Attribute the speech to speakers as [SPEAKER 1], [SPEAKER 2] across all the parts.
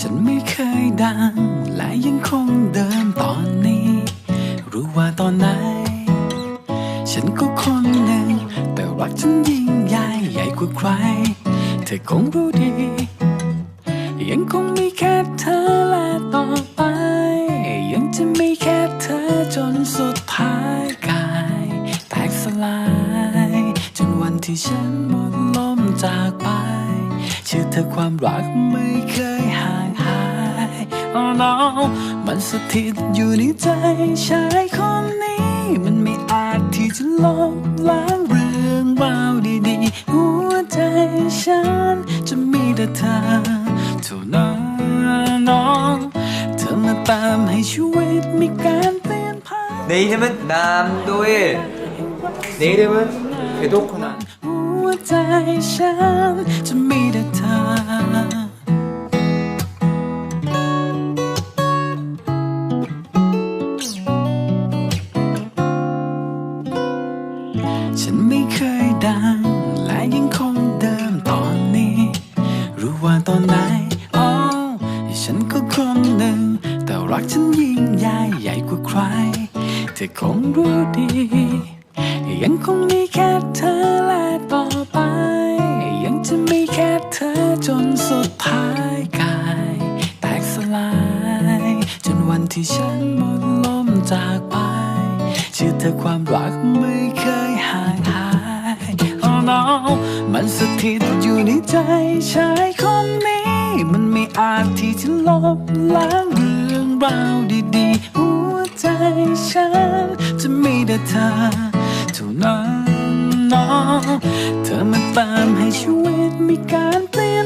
[SPEAKER 1] ฉันไม่เคยดัง และยังคงเดิมตอนนี้ รู้ว่าตอนไหน ฉันก็คนหนึ่ง แต่รักฉันยิ่งใหญ่ใหญ่กว่าใคร เธอคงรู้ดี ยังคงมีแค่เธอและต่อไป ยังจะมีแค่เธอจนสุดท้ายกาย แตกสลาย จนวันที่ฉันหมดลมจากไป เชื่อเธอความรักไม่เคยห่างหาย Oh no มันสถิตอยู่ในใจชายคนนี้ มันไม่อาจที่จะลบล้างเรื่องราวดีๆ หัวใจฉันจะมีแต่เธอเท่านั้นน้องเธอมาตามให้ชีวิตมีการเปลี่ยนผ่าน
[SPEAKER 2] 내 이름은 남도일. 내 이름은 배도코난.
[SPEAKER 1] ใจฉันจะมีแต่เธอฉันไม่เคยดัง และยังคงเดิมตอนนี้ รู้ว่าตอนไหนอ๋อฉันก็คนหนึ่ง แต่รักฉันยิ่งใหญ่ใหญ่กว่าใคร เธอคงรู้ดี ยังคงมีแค่เธอ สุดท้ายกาย แตกสลาย จนวันที่ฉันหมดลมจากไปเชื่อเธอความรักไม่เคยห่างหาย Oh no มันสถิตอยู่ในใจชายคนนี้ มันไม่อาจที่จะลบล้างเรื่องราวดีๆ หัวใจฉัน จะมีแต่เธอเท่านั้นน้องเธอมาตามให้ชีวิตมีการ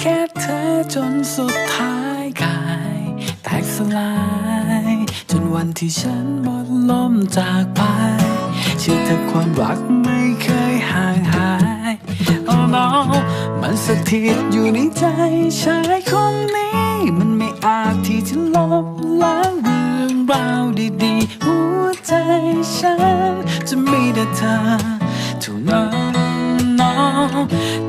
[SPEAKER 1] แค่เธอจนสุดท้ายกาย แตกสลาย จนวันที่ฉันหมดลมจากไป เชื่อเธอความรักไม่เคยห่างหาย Oh no มันสถิตอยู่ในใจชายคนนี้ มันไม่อาจที่จะลบล้างเรื่องราวดีๆ หัวใจฉันจะมีแต่เธอเท่านั้น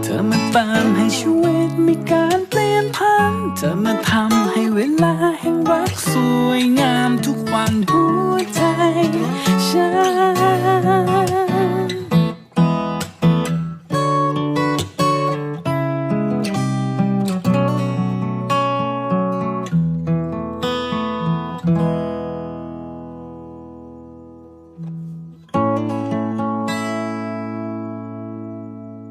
[SPEAKER 1] เธอมาเติมให้ชีวิตมีการเปลี่ยนพัน เธอมาทำให้เวลาแห่งรักสวยงามทุกวัน